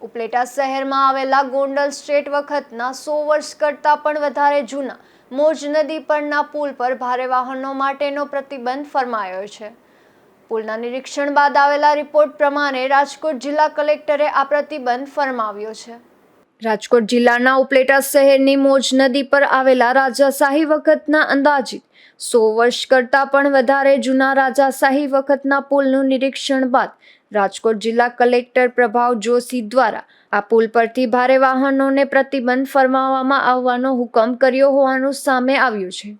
ઉપલેટા શહેરમાં આવેલા ગોંડલ સ્ટેટ વખતના સો વર્ષ કરતાં પણ વધારે જૂના મોજ નદી પરના પુલ પર ભારે વાહનો માટેનો પ્રતિબંધ ફરમાયો છે. પુલના નિરીક્ષણ બાદ આવેલા રિપોર્ટ પ્રમાણે રાજકોટ જિલ્લા કલેક્ટરે આ પ્રતિબંધ ફરમાવ્યો છે. રાજકોટ જિલ્લાના ઉપલેટા શહેરની મોજ નદી પર આવેલા રાજાશાહી વખતના અંદાજિત સો વર્ષ કરતાં પણ વધારે જૂના રાજાશાહી વખતના પુલનું નિરીક્ષણ બાદ રાજકોટ જિલ્લા કલેક્ટર પ્રભાવ જોશી દ્વારા આ પુલ પરથી ભારે વાહનોને પ્રતિબંધ ફરમાવવામાં આવવાનો હુકમ કર્યો હોવાનું સામે આવ્યું છે.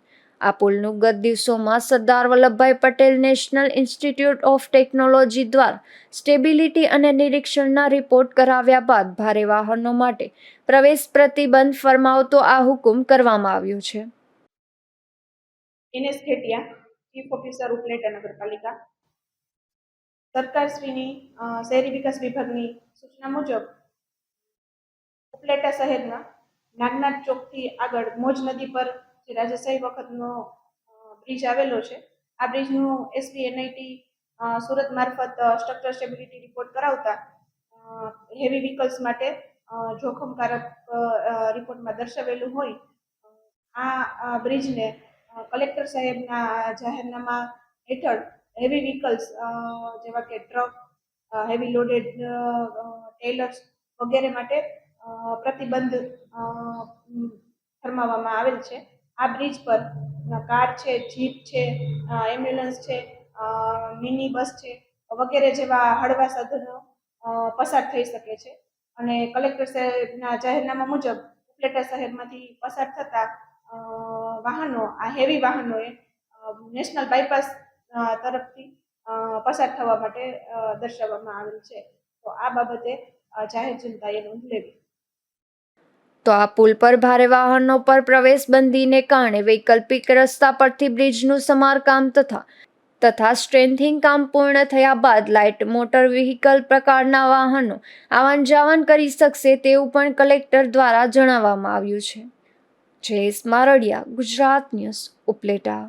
આ પુલનું ગત દિવસોમાં Sardar Vallabhbhai Patel national institute of technology દ્વારા સ્ટેબિલિટી અને નિરીક્ષણના રિપોર્ટ કરાવ્યા બાદ ભારે વાહનો માટે પ્રવેશ પ્રતિબંધ ફરમાવતો આ હુકમ કરવામાં આવ્યો છે. NS Khetiya chief officer Upleta નગરપાલિકા સરકારશ્રીની શહેરી વિકાસ વિભાગની સૂચના મુજબ, ઉપલેટા શહેરના નાગનાથ ચોકથી આગળ મોજ નદી પર જે રાજાશાહી વખતનો બ્રિજ આવેલો છે, આ બ્રિજનું એસપી, એનઆઈટી સુરત મારફત સ્ટ્રક્ચર સ્ટેબિલિટી રિપોર્ટ કરાવતા હેવી વ્હીકલ્સ માટે જોખમકારક રિપોર્ટમાં દર્શાવેલું હોય આ બ્રિજને કલેક્ટર સાહેબના જાહેરનામા હેઠળ હેવી વ્હીકલ્સ જેવા કે ટ્રક હેવી લોડેડ ટેલર્સ વગેરે માટે પ્રતિબંધ ફરમાવવામાં આવેલ છે. આ બ્રિજ પર કાર છે જીપ છે એમ્બ્યુલન્સ છે મિની બસ છે, વગેરે જેવા હળવા સાધનો પસાર થઈ શકે છે. અને કલેક્ટર સાહેબના જાહેરનામા મુજબ ઉપલેટા શહેરમાંથી પસાર થતા વાહનો, આ હેવી વાહનોએ નેશનલ બાયપાસ તરફથી પસાર થવા માટે દર્શાવવામાં આવેલ છે. તો આ બાબતે જાહેર જનતાએ નોંધ લેવી. તો આ પુલ પર ભારે વાહનો પર પ્રવેશ બંધીને કારણે વૈકલ્પિક રસ્તા પરથી બ્રિજનું સમારકામ તથા તથા સ્ટ્રેન્થિંગ કામ પૂર્ણ થયા બાદ લાઇટ મોટર વ્હીકલ પ્રકારના વાહનો આવન જાવન કરી શકશે તેવું પણ કલેક્ટર દ્વારા જણાવવામાં આવ્યું છે. જયેશ મારડિયા ગુજરાત ન્યૂઝ ઉપલેટા